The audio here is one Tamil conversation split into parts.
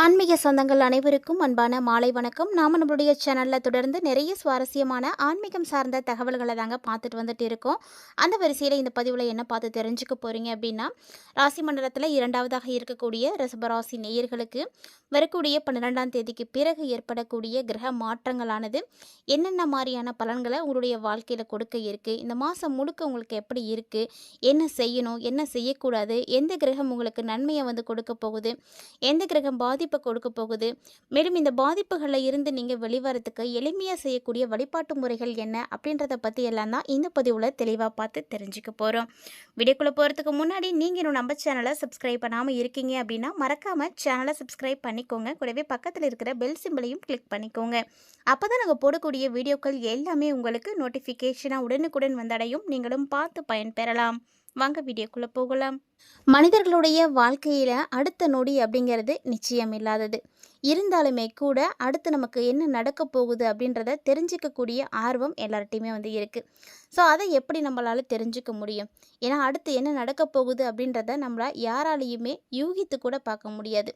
ஆன்மீக சொந்தங்கள் அனைவருக்கும் அன்பான மாலை வணக்கம். நாம் நம்மளுடைய சேனலில் தொடர்ந்து நிறைய சுவாரஸ்யமான ஆன்மீகம் சார்ந்த தகவல்களை தாங்க பார்த்துட்டு வந்துட்டு இருக்கோம். அந்த வரிசையில் இந்த பதிவில் என்ன பார்த்து தெரிஞ்சுக்க போகிறீங்க அப்படின்னா ராசி மண்டலத்தில் இரண்டாவதாக இருக்கக்கூடிய ரிசபராசி நேயர்களுக்கு வரக்கூடிய பன்னிரெண்டாம் தேதிக்கு பிறகு ஏற்படக்கூடிய கிரக மாற்றங்களானது என்னென்ன மாதிரியான பலன்களை உங்களுடைய வாழ்க்கையில் கொடுக்க இருக்குது இந்த மாதம் முழுக்க உங்களுக்கு எப்படி இருக்குது என்ன செய்யணும் என்ன செய்யக்கூடாது எந்த கிரகம் உங்களுக்கு நன்மையை வந்து கொடுக்க போகுது எந்த கிரகம் பாதிப்பை கொடுக்க போகுது. மேலும் இந்த பாதிப்புகளில் இருந்து நீங்கள் வெளிவரத்துக்கு எளிமையாக செய்யக்கூடிய வழிபாட்டு முறைகள் என்ன அப்படின்றத பற்றி எல்லாம் தான் இந்த பதிவில் தெளிவாக பார்த்து தெரிஞ்சுக்க போகிறோம் வீடியோக்குள்ளே போகிறதுக்கு முன்னாடி நீங்கள் இன்னும் நம்ம சேனலை சப்ஸ்கிரைப் பண்ணாமல் இருக்கீங்க அப்படின்னா மறக்காமல் சேனலை சப்ஸ்கிரைப் பண்ணிக்கோங்க. கூடவே பக்கத்தில் இருக்கிற பெல் சிம்பிளையும் கிளிக் பண்ணிக்கோங்க. அப்போ தான் நாங்கள் போடக்கூடிய வீடியோக்கள் எல்லாமே உங்களுக்கு நோட்டிஃபிகேஷனாக உடனுக்குடன் வந்தடையும். நீங்களும் பார்த்து பயன்பெறலாம். வாங்க வீடியோக்குள்ளே போகலாம். மனிதர்களுடைய வாழ்க்கையில் அடுத்த நொடி அப்படிங்கிறது நிச்சயம் இல்லாதது. இருந்தாலுமே கூட அடுத்து நமக்கு என்ன நடக்க போகுது அப்படின்றத தெரிஞ்சிக்கக்கூடிய ஆர்வம் எல்லார்ட்டையுமே வந்து இருக்குது ஸோ அதை எப்படி நம்மளால் தெரிஞ்சுக்க முடியும்? ஏன்னா அடுத்து என்ன நடக்க போகுது அப்படின்றத நம்மளால் யாராலையுமே யூகித்து கூட பார்க்க முடியாது.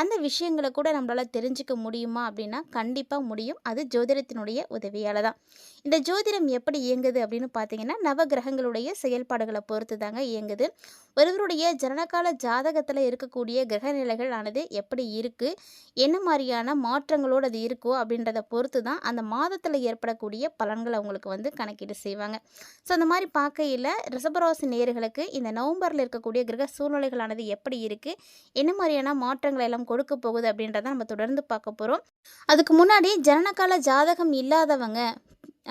அந்த விஷயங்களை கூட நம்மளால் தெரிஞ்சுக்க முடியுமா அப்படின்னா கண்டிப்பாக முடியும். அது ஜோதிடத்தினுடைய உதவியால் தான். இந்த ஜோதிடம் எப்படி இயங்குது அப்படின்னு பார்த்தீங்கன்னா நவகிரகங்களுடைய செயல்பாடுகளை பொறுத்து தாங்க இயங்குது. ஒருவருடைய ஜனனகால ஜாதகத்தில் இருக்கக்கூடிய கிரகநிலைகள் ஆனது எப்படி இருக்குது என்ன மாதிரியான மாற்றங்களோடு அது இருக்கோ அப்படின்றத பொறுத்து தான் அந்த மாதத்தில் ஏற்படக்கூடிய பலன்களை அவங்களுக்கு வந்து கணக்கீடு செய்வாங்க. ஸோ அந்த மாதிரி பார்க்கையில் ரிசபராசி நேர்களுக்கு இந்த நவம்பரில் இருக்கக்கூடிய கிரக சூழ்நிலைகளானது எப்படி இருக்குது என்ன மாதிரியான மாற்றங்களை எல்லாம் கொடுக்க போகுது அப்படின்றத நம்ம தொடர்ந்து பார்க்க போகிறோம் அதுக்கு முன்னாடி ஜனனகால ஜாதகம் இல்லாதவங்க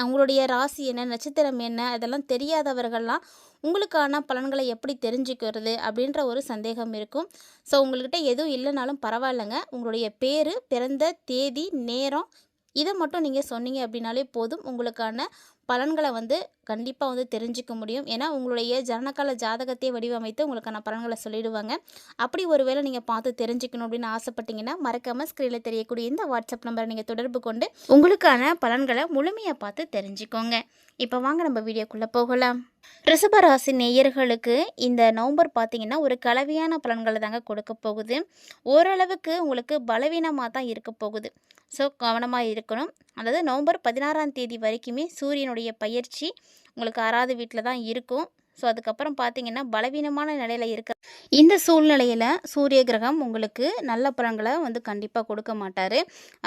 அவங்களுடைய ராசி என்ன நட்சத்திரம் என்ன அதெல்லாம் தெரியாதவர்கள்லாம் உங்களுக்கான பலன்களை எப்படி தெரிஞ்சுக்கிறது அப்படின்ற ஒரு சந்தேகம் இருக்கும். ஸோ உங்கள்கிட்ட எதுவும் இல்லைனாலும் பரவாயில்லைங்க. உங்களுடைய பேர் பிறந்த தேதி நேரம் இதை மட்டும் நீங்கள் சொன்னீங்க அப்படின்னாலே போதும். உங்களுக்கான பலன்களை வந்து கண்டிப்பாக வந்து தெரிஞ்சுக்க முடியும். ஏன்னா உங்களுடைய ஜனனகால ஜாதகத்தை வடிவமைத்து உங்களுக்கான பலன்களை சொல்லிடுவாங்க. அப்படி ஒருவேளை நீங்கள் பார்த்து தெரிஞ்சுக்கணும் அப்படின்னு ஆசைப்பட்டீங்கன்னா மறக்காமல் ஸ்க்ரீனில் தெரியக்கூடிய இந்த வாட்ஸ்அப் நம்பரை நீங்கள் தொடர்பு கொண்டு உங்களுக்கான பலன்களை முழுமையாக பார்த்து தெரிஞ்சுக்கோங்க. இப்போ வாங்க நம்ம வீடியோக்குள்ளே போகலாம். ரிஷபராசி நேயர்களுக்கு இந்த நவம்பர் பார்த்தீங்கன்னா ஒரு கலவையான பலன்களை தாங்க கொடுக்க போகுது. ஓரளவுக்கு உங்களுக்கு பலவீனமாக தான் இருக்க போகுது. ஸோ கவனமாக இருக்கணும். அதாவது நவம்பர் பதினாறாம் தேதி வரைக்குமே சூரியனுடைய பயிற்சி உங்களுக்கு ஆறாவது வீட்டில் தான் இருக்கும். ஸோ அதுக்கப்புறம் பார்த்தீங்கன்னா பலவீனமான நிலையில் இருக்க இந்த சூழ்நிலையில் சூரிய கிரகம் உங்களுக்கு நல்ல பலன்களை வந்து கண்டிப்பாக கொடுக்க மாட்டார்.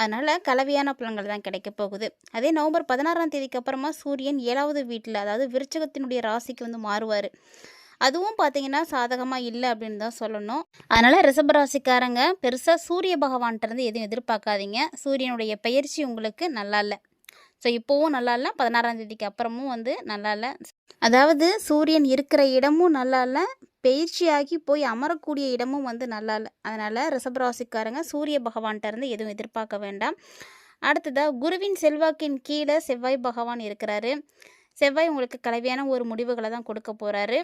அதனால் கலவையான பலன்கள் தான் கிடைக்க போகுது. அதே நவம்பர் பதினாறாம் தேதிக்கு அப்புறமா சூரியன் ஏழாவது வீட்டில் அதாவது விருச்சகத்தினுடைய ராசிக்கு வந்து மாறுவார். அதுவும் பார்த்தீங்கன்னா சாதகமாக இல்லை அப்படின்னு தான் சொல்லணும். அதனால் ரிஷபராசிக்காரங்க பெருசாக சூரிய பகவான்கிட்டருந்து எதுவும் எதிர்பார்க்காதீங்க. சூரியனுடைய பயிற்சி உங்களுக்கு நல்லா இல்லை. ஸோ இப்போவும் நல்லா இல்லை பதினாறாம் தேதிக்கு அப்புறமும் வந்து நல்லா இல்லை அதாவது சூரியன் இருக்கிற இடமும் நல்லா இல்லை பயிற்சியாகி போய் அமரக்கூடிய இடமும் வந்து நல்லா இல்லை அதனால் ரிஷபராசிக்காரங்க சூரிய பகவான்கிட்டருந்து எதுவும் எதிர்பார்க்க வேண்டாம். அடுத்ததாக குருவின் செல்வாக்கின் கீழே செவ்வாய் பகவான் இருக்கிறாரு. செவ்வாய் உங்களுக்கு கலவையான ஒரு முடிவுகளை தான் கொடுக்க போகிறாரு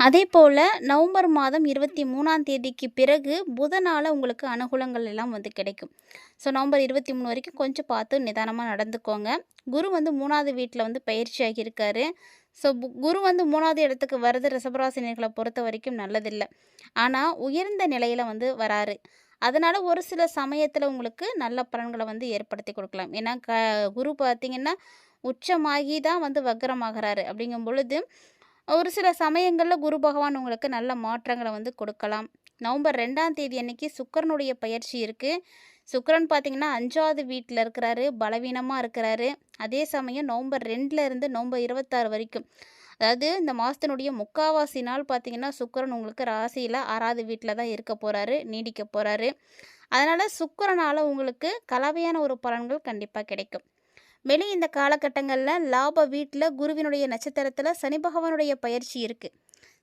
அதே போல் நவம்பர் மாதம் இருபத்தி மூணாம் தேதிக்கு பிறகு புதனால் உங்களுக்கு அனுகூலங்கள் எல்லாம் வந்து கிடைக்கும். ஸோ நவம்பர் இருபத்தி மூணு வரைக்கும் கொஞ்சம் பார்த்து நிதானமாக நடந்துக்கோங்க. குரு வந்து மூணாவது வீட்டில் வந்து பயிற்சி ஆகியிருக்காரு. ஸோ குரு வந்து மூணாவது இடத்துக்கு வருது ரிசபராசினியர்களை பொறுத்த வரைக்கும் நல்லதில்லை. ஆனால் உயர்ந்த நிலையில் வந்து வராரு. அதனால் ஒரு சில சமயத்தில் உங்களுக்கு நல்ல பலன்களை வந்து ஏற்படுத்தி கொடுக்கலாம். ஏன்னா க குரு பார்த்திங்கன்னா உச்சமாகி தான் வந்து வக்ரமாகிறாரு அப்படிங்கும் பொழுது ஒரு சில சமயங்களில் குரு பகவான் உங்களுக்கு நல்ல மாற்றங்களை வந்து கொடுக்கலாம். நவம்பர் ரெண்டாம் தேதி அன்னைக்கு சுக்கரனுடைய பயிற்சி இருக்குது சுக்கரன் பார்த்திங்கன்னா அஞ்சாவது வீட்டில் இருக்கிறாரு பலவீனமாக இருக்கிறாரு. அதே சமயம் நவம்பர் ரெண்டில் இருந்து நவம்பர் இருபத்தாறு வரைக்கும் அதாவது இந்த மாதத்தினுடைய முக்காவாசி நாள் பார்த்திங்கன்னா சுக்கரன் உங்களுக்கு ராசியில் ஆறாவது வீட்டில் தான் இருக்க போகிறாரு நீடிக்க போகிறாரு அதனால் சுக்கரனால் உங்களுக்கு கலவையான ஒரு பலன்கள் கண்டிப்பாக கிடைக்கும். மேலும் இந்த காலகட்டங்களில் லாப வீட்டில் குருவினுடைய நட்சத்திரத்தில் சனி பகவானுடைய பயிற்சி இருக்குது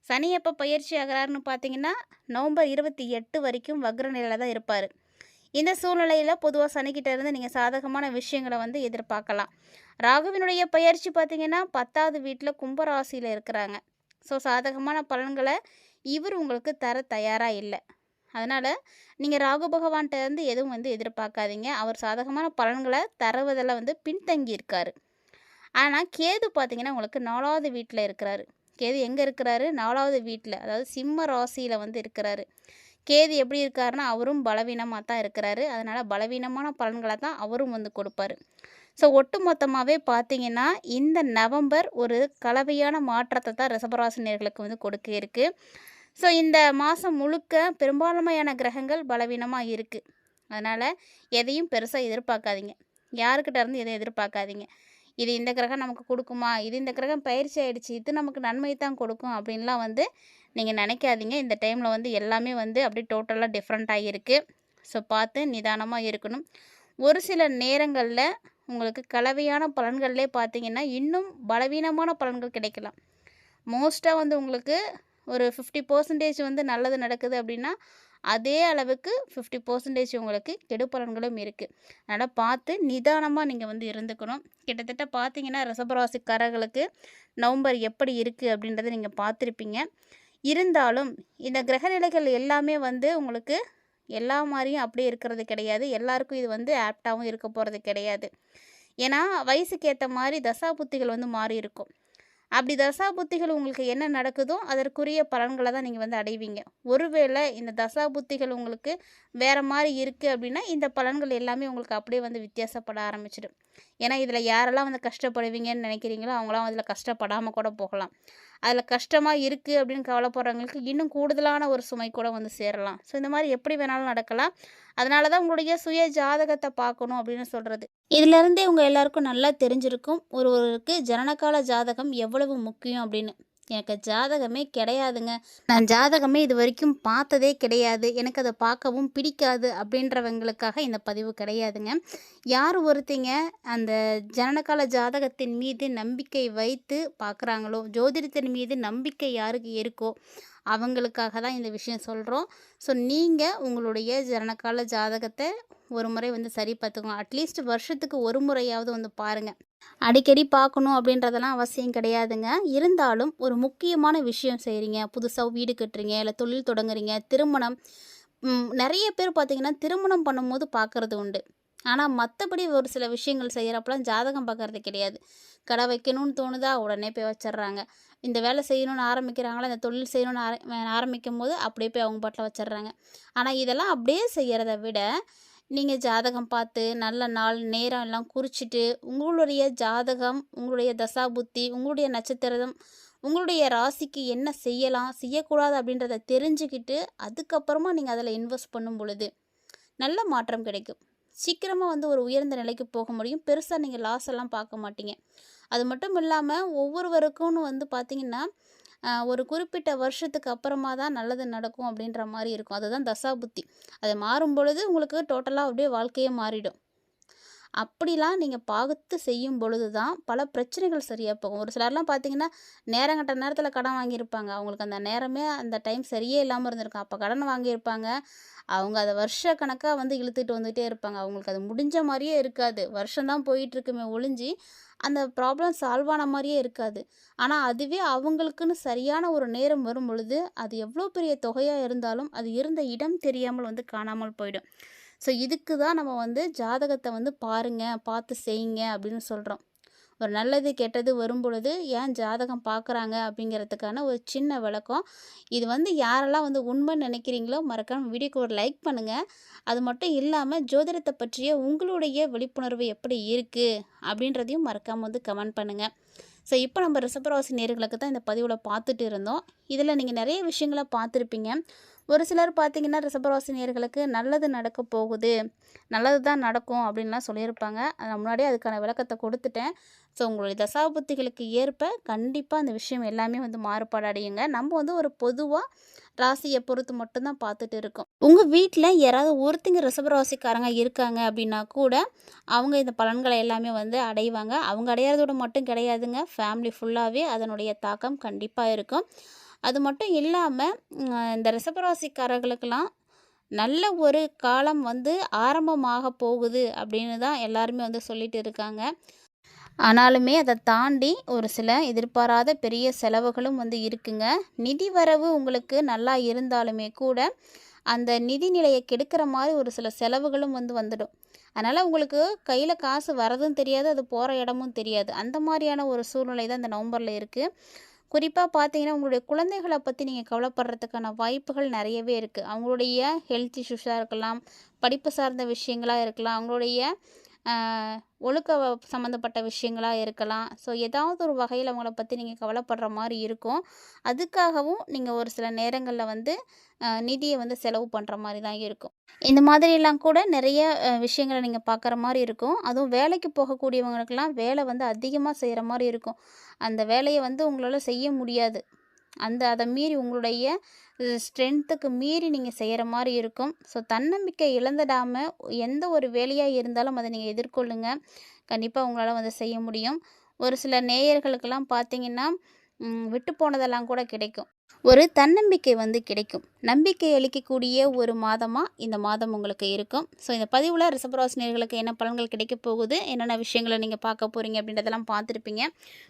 சனி எப்போ பயிற்சி ஆகிறாருன்னு பார்த்தீங்கன்னா நவம்பர் இருபத்தி எட்டு வரைக்கும் வக்ர நிலையில் தான் இருப்பார். இந்த சூழ்நிலையில் பொதுவாக சனிக்கிட்ட இருந்து நீங்கள் சாதகமான விஷயங்களை வந்து எதிர்பார்க்கலாம். ராகுவினுடைய பயிற்சி பார்த்தீங்கன்னா பத்தாவது வீட்டில் கும்பராசியில் இருக்கிறாங்க. ஸோ சாதகமான பலன்களை இவர் உங்களுக்கு தர தயாராக இல்லை. அதனால் நீங்கள் ராகு பகவான்கிட்ட இருந்து எதுவும் வந்து எதிர்பார்க்காதீங்க. அவர் சாதகமான பலன்களை தருவதில் வந்து பின்தங்கி இருக்கார் ஆனால் கேது பார்த்தீங்கன்னா உங்களுக்கு நாலாவது வீட்டில் இருக்கிறாரு. கேது எங்கே இருக்கிறாரு? நாலாவது வீட்டில் அதாவது சிம்ம ராசியில் வந்து இருக்கிறாரு. கேது எப்படி இருக்காருன்னா அவரும் பலவீனமாக தான் இருக்கிறாரு. அதனால் பலவீனமான பலன்களை தான் அவரும் வந்து கொடுப்பாரு. ஸோ ஒட்டு மொத்தமாகவே பார்த்தீங்கன்னா இந்த நவம்பர் ஒரு கலவையான மாற்றத்தை தான் ரிசபராசினியர்களுக்கு வந்து கொடுக்க இருக்குது ஸோ இந்த மாதம் முழுக்க பெரும்பான்மையான கிரகங்கள் பலவீனமாக இருக்குது அதனால் எதையும் பெருசாக எதிர்பார்க்காதீங்க. யாருக்கிட்ட இருந்து எதையும் எதிர்பார்க்காதீங்க. இது இந்த கிரகம் நமக்கு கொடுக்குமா? இது இந்த கிரகம் பயிற்சி ஆகிடுச்சு இது நமக்கு நன்மை தான் கொடுக்கும் அப்படின்லாம் வந்து நீங்கள் நினைக்காதீங்க. இந்த டைமில் வந்து எல்லாமே வந்து அப்படியே டோட்டலாக டிஃப்ரெண்ட்டாக இருக்குது ஸோ பார்த்து நிதானமாக இருக்கணும். ஒரு சில நேரங்களில் உங்களுக்கு கலவையான பலன்கள்லே பார்த்தீங்கன்னா இன்னும் பலவீனமான பலன்கள் கிடைக்கலாம். மோஸ்ட்டாக வந்து உங்களுக்கு ஒரு ஃபிஃப்டி பர்சன்டேஜ் வந்து நல்லது நடக்குது அப்படின்னா அதே அளவுக்கு ஃபிஃப்டி பர்சன்டேஜ் உங்களுக்கு கெடு பலன்களும் இருக்குது அதனால் பார்த்து நிதானமாக நீங்கள் வந்து இருந்துக்கணும். கிட்டத்தட்ட பார்த்தீங்கன்னா ரிஷபராசிக்காரர்களுக்கு நவம்பர் எப்படி இருக்குது அப்படின்றத நீங்கள் பார்த்துருப்பீங்க. இருந்தாலும் இந்த கிரகநிலைகள் எல்லாமே வந்து உங்களுக்கு எல்லா மாதிரியும் அப்படியே இருக்கிறது கிடையாது. எல்லாருக்கும் இது வந்து ஆப்டாகவும் இருக்க போகிறது கிடையாது. ஏன்னா வயசுக்கு ஏற்ற மாதிரி தசா புத்திகள் வந்து மாறி இருக்கும். அப்படி தசா புத்திகள் உங்களுக்கு என்ன நடக்குதோ அதற்குரிய பலன்களை தான் நீங்கள் வந்து அடைவீங்க. ஒருவேளை இந்த தசா புத்திகள் உங்களுக்கு வேறு மாதிரி இருக்குது அப்படின்னா இந்த பலன்கள் எல்லாமே உங்களுக்கு அப்படியே வந்து வித்தியாசப்பட ஆரம்பிச்சிடும். ஏன்னா இதில் யாரெல்லாம் வந்து கஷ்டப்படுவீங்கன்னு நினைக்கிறீங்களோ அவங்களாம் அதில் கஷ்டப்படாமல் கூட போகலாம். அதில் கஷ்டமாக இருக்குது அப்படின்னு கவலைப்படுறவங்களுக்கு இன்னும் கூடுதலான ஒரு சுமை கூட வந்து சேரலாம். ஸோ இந்த மாதிரி எப்படி வேணாலும் நடக்கலாம். அதனால தான் உங்களுடைய சுய ஜாதகத்தை பார்க்கணும் அப்படின்னு சொல்கிறது இதிலிருந்தே உங்கள் எல்லாருக்கும் நல்லா தெரிஞ்சிருக்கும். ஒருவருக்கு ஜனனகால ஜாதகம் எவ்வளவு முக்கியம் அப்படின்னு. எனக்கு ஜாதகமே கிடையாதுங்க. நான் ஜாதகமே இது வரைக்கும் பார்த்ததே கிடையாது. எனக்கு அதை பார்க்கவும் பிடிக்காது அப்படின்றவங்களுக்காக இந்த பதிவு கிடையாதுங்க. யார் ஒருத்தங்க அந்த ஜனனகால ஜாதகத்தின் மீது நம்பிக்கை வைத்து பார்க்குறாங்களோ ஜோதிடத்தின் மீது நம்பிக்கை யாருக்கு இருக்கோ அவங்களுக்காக தான் இந்த விஷயம் சொல்கிறோம் ஸோ நீங்கள் உங்களுடைய ஜனனகால ஜாதகத்தை ஒரு முறை வந்து சரி பார்த்துக்கோங்க. அட்லீஸ்ட் வருஷத்துக்கு ஒரு முறையாவது வந்து பாருங்கள் அடிக்கடி பார்க்கணும் அப்படின்றதெல்லாம் அவசியம் கிடையாதுங்க. இருந்தாலும் ஒரு முக்கியமான விஷயம் செய்கிறீங்க புதுசாக வீடு கட்டுறீங்க இல்லை தொழில் தொடங்குறீங்க திருமணம். நிறைய பேர் பார்த்தீங்கன்னா திருமணம் பண்ணும்போது பார்க்குறது உண்டு. ஆனால் மற்றபடி ஒரு சில விஷயங்கள் செய்கிறப்பெல்லாம் ஜாதகம் பார்க்குறது கிடையாது. கடை வைக்கணும்னு தோணுதா உடனே போய் வச்சிடுறாங்க. இந்த வேலை செய்யணும்னு ஆரம்பிக்கிறாங்களா இந்த தொழில் செய்யணும்னு ஆர ஆரம்பிக்கும் போது அப்படியே போய் அவங்க பாட்டில் வச்சிடுறாங்க. ஆனால் இதெல்லாம் அப்படியே செய்கிறத விட நீங்கள் ஜாதகம் பார்த்து நல்ல நாள் நேரம் எல்லாம் குறிச்சிட்டு உங்களுடைய ஜாதகம் உங்களுடைய தசாபுத்தி உங்களுடைய நட்சத்திரம் உங்களுடைய ராசிக்கு என்ன செய்யலாம் செய்யக்கூடாது அப்படின்றத தெரிஞ்சுக்கிட்டு அதுக்கப்புறமா நீங்கள் அதில் இன்வெஸ்ட் பண்ணும் பொழுது நல்ல மாற்றம் கிடைக்கும். சீக்கிரமாக வந்து ஒரு உயர்ந்த நிலைக்கு போக முடியும். பெருசாக நீங்கள் லாஸ் எல்லாம் பார்க்க மாட்டீங்க. அது மட்டும் இல்லாமல் ஒவ்வொருவருக்கும்னு வந்து பார்த்தீங்கன்னா ஒரு குறிப்பிட்ட வருஷத்துக்கு அப்புறமா தான் நல்லது நடக்கும் அப்படின்ற மாதிரி இருக்கும். அதுதான் தசா புத்தி அது மாறும் பொழுது உங்களுக்கு டோட்டலாக அப்படியே வாழ்க்கையே மாறிடும். அப்படிலாம் நீங்கள் பார்த்து செய்யும் பொழுது தான் பல பிரச்சனைகள் சரியாக போகும். ஒரு சிலர்லாம் பார்த்தீங்கன்னா நேரம் கட்ட நேரத்தில் கடன் வாங்கியிருப்பாங்க. அவங்களுக்கு அந்த நேரமே அந்த டைம் சரியே இல்லாமல் இருந்திருக்கும். அப்போ கடன் வாங்கியிருப்பாங்க. அவங்க அதை வருஷ கணக்காக வந்து இழுத்துட்டு வந்துகிட்டே இருப்பாங்க. அவங்களுக்கு அது முடிஞ்ச மாதிரியே இருக்காது. வருஷம்தான் போயிட்டுருக்குமே ஒழிஞ்சி அந்த ப்ராப்ளம் சால்வ் ஆன மாதிரியே இருக்காது. ஆனால் அதுவே அவங்களுக்குன்னு சரியான ஒரு நேரம் வரும் பொழுது அது எவ்வளோ பெரிய தொகையாக இருந்தாலும் அது இருந்த இடம் தெரியாமல் வந்து காணாமல் போயிடும். ஸோ இதுக்கு தான் நம்ம வந்து ஜாதகத்தை வந்து பாருங்கள் பார்த்து செய்யுங்க அப்படின்னு சொல்கிறோம் ஒரு நல்லது கெட்டது வரும் பொழுது ஏன் ஜாதகம் பார்க்குறாங்க அப்படிங்கிறதுக்கான ஒரு சின்ன விளக்கம். இது வந்து யாரெல்லாம் வந்து உண்மை நினைக்கிறீங்களோ மறக்காம வீடியோக்கு ஒரு லைக் பண்ணுங்கள் அது மட்டும் இல்லாமல் ஜோதிடத்தை பற்றிய உங்களுடைய விழிப்புணர்வு எப்படி இருக்குது அப்படின்றதையும் மறக்காமல் வந்து கமெண்ட் பண்ணுங்கள் ஸோ இப்போ நம்ம ரிசபராசி நேர்களுக்கு தான் இந்த பதிவில் பார்த்துட்டு இருந்தோம். இதில் நீங்கள் நிறைய விஷயங்களை பார்த்துருப்பீங்க. ஒரு சிலர் பார்த்திங்கன்னா ரிசபராசினியர்களுக்கு நல்லது நடக்க போகுது. நல்லது தான் நடக்கும் அப்படின்லாம் சொல்லியிருப்பாங்க. நான் முன்னாடியே அதுக்கான விளக்கத்தை கொடுத்துட்டேன். ஸோ உங்களுடைய தசாபுத்திகளுக்கு ஏற்ப கண்டிப்பாக அந்த விஷயம் எல்லாமே வந்து மாறுபாடு அடையுங்க நம்ம வந்து ஒரு பொதுவாக ராசியை பொறுத்து மட்டும்தான் பார்த்துட்டு இருக்கோம். உங்கள் வீட்டில் யாராவது ஒருத்தங்க ரிசபராசிக்காரங்க இருக்காங்க அப்படின்னா கூட அவங்க இந்த பலன்களை எல்லாமே வந்து அடைவாங்க. அவங்க அடையிறதோட மட்டும் கிடையாதுங்க. ஃபேமிலி ஃபுல்லாகவே அதனுடைய தாக்கம் கண்டிப்பாக இருக்கும். அது மட்டும் இல்லாமல் இந்த ரிசபராசிக்காரர்களுக்கெல்லாம் நல்ல ஒரு காலம் வந்து ஆரம்பமாக போகுது அப்படின்னு தான் எல்லாருமே வந்து சொல்லிட்டு இருக்காங்க. ஆனாலுமே அதை தாண்டி ஒரு சில எதிர்பாராத பெரிய செலவுகளும் வந்து இருக்குங்க. நிதி வரவு உங்களுக்கு நல்லா இருந்தாலுமே கூட அந்த நிதி நிலையை கெடுக்கிற மாதிரி ஒரு சில செலவுகளும் வந்து வந்துடும். அதனால் உங்களுக்கு கையில் காசு வரதும் தெரியாது அது போகிற இடமும் தெரியாது. அந்த மாதிரியான ஒரு சூழ்நிலை தான் இந்த நவம்பரில் இருக்குது குறிப்பாக பார்த்தீங்கன்னா உங்களுடைய குழந்தைகளை பற்றி நீங்கள் கவலைப்படுறதுக்கான வாய்ப்புகள் நிறையவே இருக்குது அவங்களுடைய ஹெல்த் இஷ்யூஸாக இருக்கலாம் படிப்பு சார்ந்த விஷயங்களாக இருக்கலாம் அவங்களுடைய ஒழுக்க சம்மந்தப்பட்ட விஷயங்களாக இருக்கலாம். ஸோ ஏதாவது ஒரு வகையில் அவங்கள பற்றி நீங்கள் கவலைப்படுற மாதிரி இருக்கும். அதுக்காகவும் நீங்கள் ஒரு சில நேரங்களில் வந்து நிதியை வந்து செலவு பண்ணுற மாதிரி தான் இருக்கும். இந்த மாதிரிலாம் கூட நிறைய விஷயங்களை நீங்கள் பார்க்குற மாதிரி இருக்கும். அதுவும் வேலைக்கு போகக்கூடியவங்களுக்கெல்லாம் வேலை வந்து அதிகமாக செய்கிற மாதிரி இருக்கும். அந்த வேலையை வந்து உங்களால் செய்ய முடியாது. அந்த அதை மீறி உங்களுடைய ஸ்ட்ரென்த்துக்கு மீறி நீங்கள் செய்கிற மாதிரி இருக்கும். ஸோ தன்னம்பிக்கை இழந்துடாமல் எந்த ஒரு வேலையாக இருந்தாலும் அதை நீங்கள் எதிர்கொள்ளுங்க. கண்டிப்பாக உங்களால் வந்து செய்ய முடியும். ஒரு சில நேயர்களுக்கெல்லாம் பார்த்தீங்கன்னா விட்டு போனதெல்லாம் கூட கிடைக்கும். ஒரு தன்னம்பிக்கை வந்து கிடைக்கும். நம்பிக்கை அளிக்கக்கூடிய ஒரு மாதமாக இந்த மாதம் உங்களுக்கு இருக்கும். ஸோ இந்த பதிவில் ரிசபராசினியர்களுக்கு என்ன பலன்கள் கிடைக்க போகுது? என்னென்ன விஷயங்களை நீங்கள் பார்க்க போகிறீங்க அப்படின்றதெல்லாம் பார்த்துருப்பீங்க.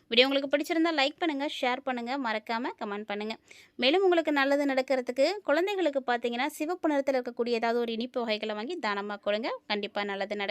வீடியோ உங்களுக்கு பிடிச்சிருந்தா லைக் பண்ணுங்கள் ஷேர் பண்ணுங்கள் மறக்காமல் கமெண்ட் பண்ணுங்கள் மேலும் உங்களுக்கு நல்லது நடக்கிறதுக்கு குழந்தைகளுக்கு பார்த்தீங்கன்னா சிவப்பு நிறத்தில் இருக்கக்கூடிய ஏதாவது ஒரு இனிப்பு வகைகளை வாங்கி தானமாக கொடுங்க. கண்டிப்பாக நல்லது நடக்கும்.